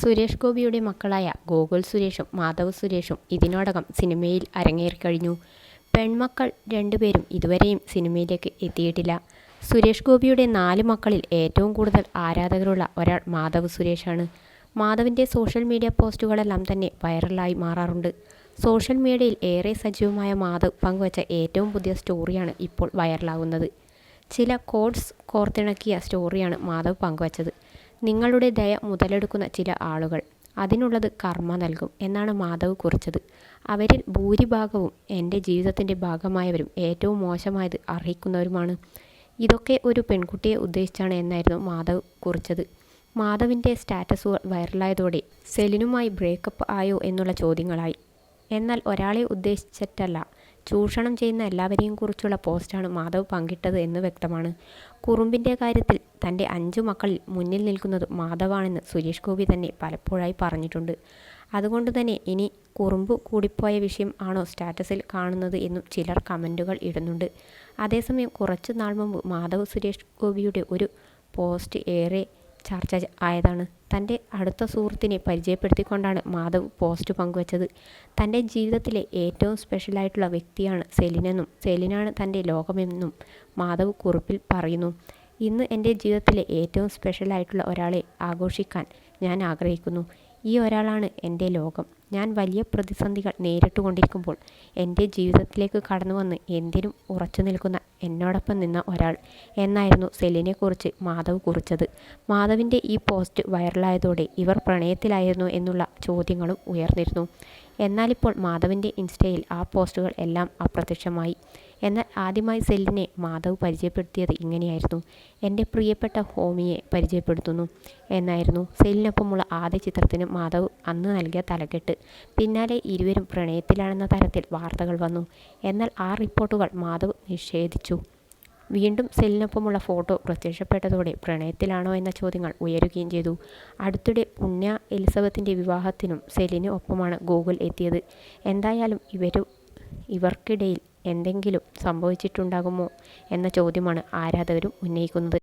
സുരേഷ് ഗോപിയുടെ മക്കളായ ഗോകുൽ സുരേഷും മാധവ് സുരേഷും ഇതിനോടകം സിനിമയിൽ അരങ്ങേറിക്കഴിഞ്ഞു. പെൺമക്കൾ രണ്ടുപേരും ഇതുവരെയും സിനിമയിലേക്ക് എത്തിയിട്ടില്ല. സുരേഷ് ഗോപിയുടെ നാല് മക്കളിൽ ഏറ്റവും കൂടുതൽ ആരാധകരുള്ള ഒരാൾ മാധവ് സുരേഷാണ്. മാധവിന്റെ സോഷ്യൽ മീഡിയ പോസ്റ്റുകളെല്ലാം തന്നെ വൈറലായി മാറാറുണ്ട്. സോഷ്യൽ മീഡിയയിൽ ഏറെ സജീവമായ മാധവ് പങ്കുവച്ച ഏറ്റവും പുതിയ സ്റ്റോറിയാണ് ഇപ്പോൾ വൈറലാകുന്നത്. ചില കോഡ്സ് കോർത്തിണക്കിയ സ്റ്റോറിയാണ് മാധവ് പങ്കുവച്ചത്. നിങ്ങളുടെ ദയ മുതലെടുക്കുന്ന ചില ആളുകൾ. അതിനുള്ളത് കർമ്മ നൽകും എന്നാണ് മാധവ് കുറിച്ചത്. അവരിൽ ഭൂരിഭാഗവും എന്റെ ജീവിതത്തിന്റെ ഭാഗമായവരും ഏറ്റവും മോശമായത് അർഹിക്കുന്നവരുമാണ്. ഇതൊക്കെ ഒരു പെൺകുട്ടിയെ ഉദ്ദേശിച്ചാണ് എന്നായിരുന്നു മാധവ് കുറിച്ചത്. മാധവിന്റെ സ്റ്റാറ്റസുകൾ വൈറലായതോടെ സെലിനുമായി ബ്രേക്കപ്പ് ആയോ എന്നുള്ള ചോദ്യങ്ങളായി. എന്നാൽ ഒരാളെ ഉദ്ദേശിച്ചിട്ടല്ല. ചൂഷണം ചെയ്യുന്ന എല്ലാവരെയും കുറിച്ചുള്ള പോസ്റ്റാണ് മാധവ് പങ്കിട്ടത് എന്ന് വ്യക്തമാണ്. കുറുമ്പിന്റെ കാര്യത്തിൽ തന്റെ അഞ്ചു മക്കളിൽ മുന്നിൽ നിൽക്കുന്നത് മാധവാണെന്ന് സുരേഷ് ഗോപി തന്നെ പലപ്പോഴായി പറഞ്ഞിട്ടുണ്ട്. അതുകൊണ്ട് തന്നെ ഇനി കുറുമ്പ് കൂടിപ്പോയ വിഷയം ആണോ സ്റ്റാറ്റസിൽ കാണുന്നത് എന്നും ചിലർ കമന്റുകൾ ഇടുന്നുണ്ട്. അതേസമയം കുറച്ച് നാൾ മുമ്പ് മാധവ് സുരേഷ് ഗോപിയുടെ ഒരു പോസ്റ്റ് ഏറെ ചർച്ച ആയതാണ്. തന്റെ അടുത്ത സുഹൃത്തിനെ പരിചയപ്പെടുത്തിക്കൊണ്ടാണ് മാധവ് പോസ്റ്റ് പങ്കുവച്ചത്. തന്റെ ജീവിതത്തിലെ ഏറ്റവും സ്പെഷ്യലായിട്ടുള്ള വ്യക്തിയാണ് സെലിനെന്നും സെലിനാണ് തന്റെ ലോകമെന്നും മാധവ് കുറിപ്പിൽ പറയുന്നു. ഇന്ന് എന്റെ ജീവിതത്തിലെ ഏറ്റവും സ്പെഷ്യലായിട്ടുള്ള ഒരാളെ ആഘോഷിക്കാൻ ഞാൻ ആഗ്രഹിക്കുന്നു. ഈ ഒരാളാണ് എന്റെ ലോകം. ഞാൻ വലിയ പ്രതിസന്ധികൾ നേരിട്ടുകൊണ്ടിരിക്കുമ്പോൾ എന്റെ ജീവിതത്തിലേക്ക് കടന്നു വന്ന് എന്തിനും ഉറച്ചു നിൽക്കുന്ന എന്നോടൊപ്പം നിന്ന ഒരാൾ എന്നായിരുന്നു സെലിനെക്കുറിച്ച് മാധവ് കുറിച്ചത്. മാധവിന്റെ ഈ പോസ്റ്റ് വൈറലായതോടെ ഇവർ പ്രണയത്തിലായിരുന്നു എന്നുള്ള ചോദ്യങ്ങളും ഉയർന്നിരുന്നു. എന്നാലിപ്പോൾ മാധവിന്റെ ഇൻസ്റ്റയിൽ ആ പോസ്റ്റുകൾ എല്ലാം അപ്രത്യക്ഷമായി. എന്നാൽ ആദ്യമായി സെല്ലിനെ മാധവ് പരിചയപ്പെടുത്തിയത് ഇങ്ങനെയായിരുന്നു. എന്റെ പ്രിയപ്പെട്ട ഹോമിയെ പരിചയപ്പെടുത്തുന്നു എന്നായിരുന്നു സെല്ലിനൊപ്പമുള്ള ആദ്യ ചിത്രത്തിന് മാധവ് അന്ന് നൽകിയ തലക്കെട്ട്. പിന്നാലെ ഇരുവരും പ്രണയത്തിലാണെന്ന തരത്തിൽ വാർത്തകൾ വന്നു. എന്നാൽ ആ റിപ്പോർട്ടുകൾ മാധവ് നിഷേധിച്ചു. വീണ്ടും സെല്ലിനൊപ്പമുള്ള ഫോട്ടോ പ്രത്യക്ഷപ്പെട്ടതോടെ പ്രണയത്തിലാണോ എന്ന ചോദ്യങ്ങൾ ഉയരുകയും ചെയ്തു. അടുത്തിടെ പുണ്യ എലിസബത്തിന്റെ വിവാഹത്തിനും സെല്ലിന് ഒപ്പമാണ് ഗൂഗിൾ എത്തിയത്. എന്തായാലും ഇവർ ഇവർക്കിടയിൽ എന്തെങ്കിലും സംഭവിച്ചിട്ടുണ്ടാകുമോ എന്ന ചോദ്യമാണ് ആരാധകരും ഉന്നയിക്കുന്നത്.